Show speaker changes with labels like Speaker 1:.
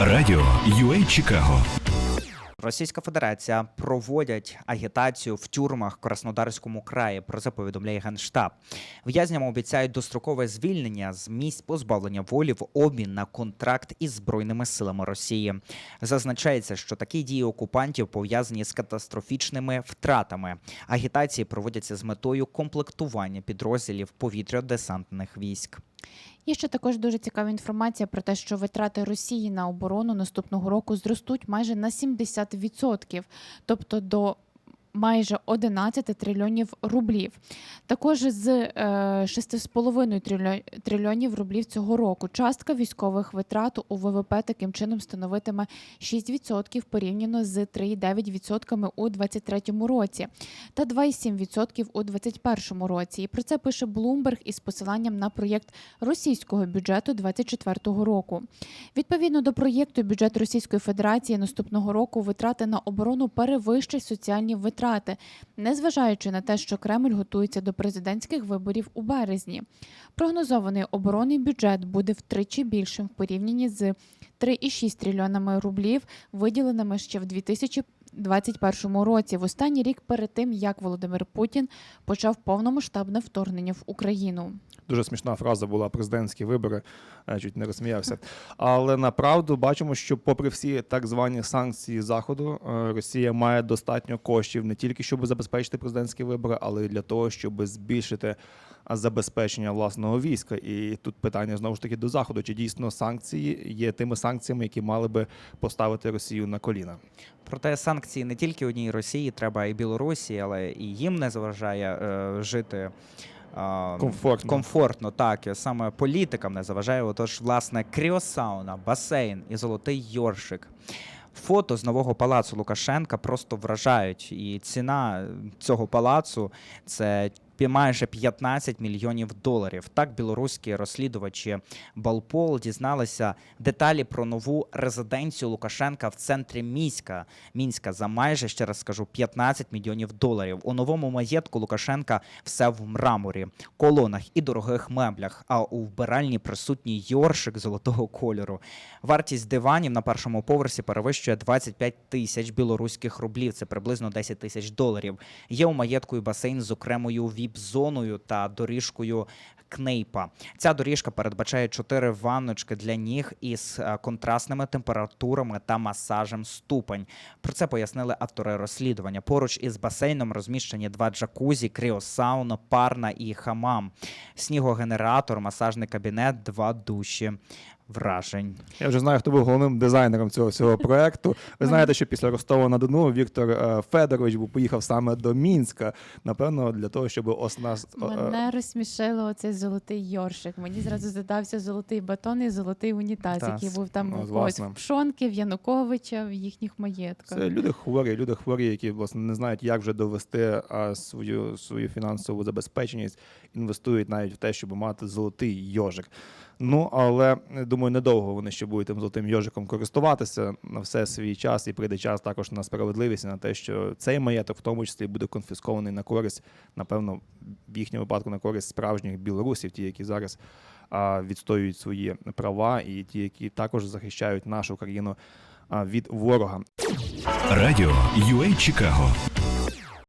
Speaker 1: Радіо UA Чикаго
Speaker 2: Російська Федерація проводять агітацію в тюрмах в Краснодарському краї. Про це повідомляє Генштаб. В'язням обіцяють дострокове звільнення з місць позбавлення волі в обмін на контракт із збройними силами Росії. Зазначається, що такі дії окупантів пов'язані з катастрофічними втратами. Агітації проводяться з метою комплектування підрозділів повітря-десантних військ.
Speaker 3: Є ще також дуже цікава інформація про те, що витрати Росії на оборону наступного року зростуть майже на 70%, тобто до майже 11 трильйонів рублів. Також з е, 6,5 трильйо- трильйонів рублів цього року частка військових витрат у ВВП таким чином становитиме 6% порівняно з 3,9% у 2023 році та 2,7% у 2021 році. І про це пише Bloomberg із посиланням на проєкт російського бюджету 2024 року. Відповідно до проєкту, бюджет Російської Федерації наступного року витрати на оборону перевищать соціальні витрати, незважаючи на те, що Кремль готується до президентських виборів у березні. Прогнозований оборонний бюджет буде втричі більшим в порівнянні з 3,6 трильйонами рублів, виділеними ще в 2021 році, в останній рік перед тим, як Володимир Путін почав повномасштабне вторгнення в Україну.
Speaker 4: Дуже смішна фраза була президентські вибори, е, чуть не розсміявся. Але направду бачимо, що, попри всі так звані санкції заходу, е, Росія має достатньо коштів не тільки щоб забезпечити президентські вибори, але й для того, щоб збільшити забезпечення власного війська. І тут питання знову ж таки до заходу: чи дійсно санкції є тими санкціями, які мали би поставити Росію на коліна?
Speaker 2: Проте санкції не тільки одній Росії, треба і Білорусі, але і їм не заважає е, жити.
Speaker 4: Комфортно.
Speaker 2: комфортно, так саме політикам не заважає. Отож, власне, кріосауна, басейн і золотий йоршик. Фото з нового палацу Лукашенка просто вражають. І ціна цього палацу це майже 15 мільйонів доларів. Так білоруські розслідувачі Балпол дізналися деталі про нову резиденцію Лукашенка в центрі Мінська. Мінська за майже ще раз скажу 15 мільйонів доларів. У новому маєтку Лукашенка все в мраморі, колонах і дорогих меблях. А у вбиральні присутній йоршик золотого кольору. Вартість диванів на першому поверсі перевищує 25 тисяч білоруських рублів. Це приблизно 10 тисяч доларів. Є у маєтку і басейн з окремою віп-зоною та доріжкою. Кнейпа. Ця доріжка передбачає чотири ванночки для ніг із е, контрастними температурами та масажем ступень. Про це пояснили автори розслідування. Поруч із басейном розміщені два джакузі, кріосауна, парна і хамам, снігогенератор, масажний кабінет, два душі. Вражень.
Speaker 4: Я вже знаю, хто був головним дизайнером цього всього проекту. Ви знаєте, що після Ростова на Дону Віктор е, Федорович був поїхав саме до Мінська, напевно, для того, щоб оснас е,
Speaker 3: Мене розсмішило оцей золотий йоршик. Мені зразу задався золотий батон і золотий унітаз,
Speaker 2: Так,
Speaker 3: який був там
Speaker 4: ну,
Speaker 3: когось в Пшонки, в Януковича, в їхніх маєтках.
Speaker 4: Це люди хворі, люди хворі, які власне не знають, як вже довести а, свою свою фінансову забезпеченість, інвестують навіть в те, щоб мати золотий йожик. Ну але е, думаю, недовго вони ще будуть тим золотим йожиком користуватися на все свій час, і прийде час також на справедливість і на те, що цей маєток в тому числі буде конфіскований на користь, напевно, в їхньому випадку на користь справжніх білорусів, ті, які зараз а, відстоюють свої права, і ті, які також захищають нашу країну а, від ворога.
Speaker 1: Радіо UA Чикаго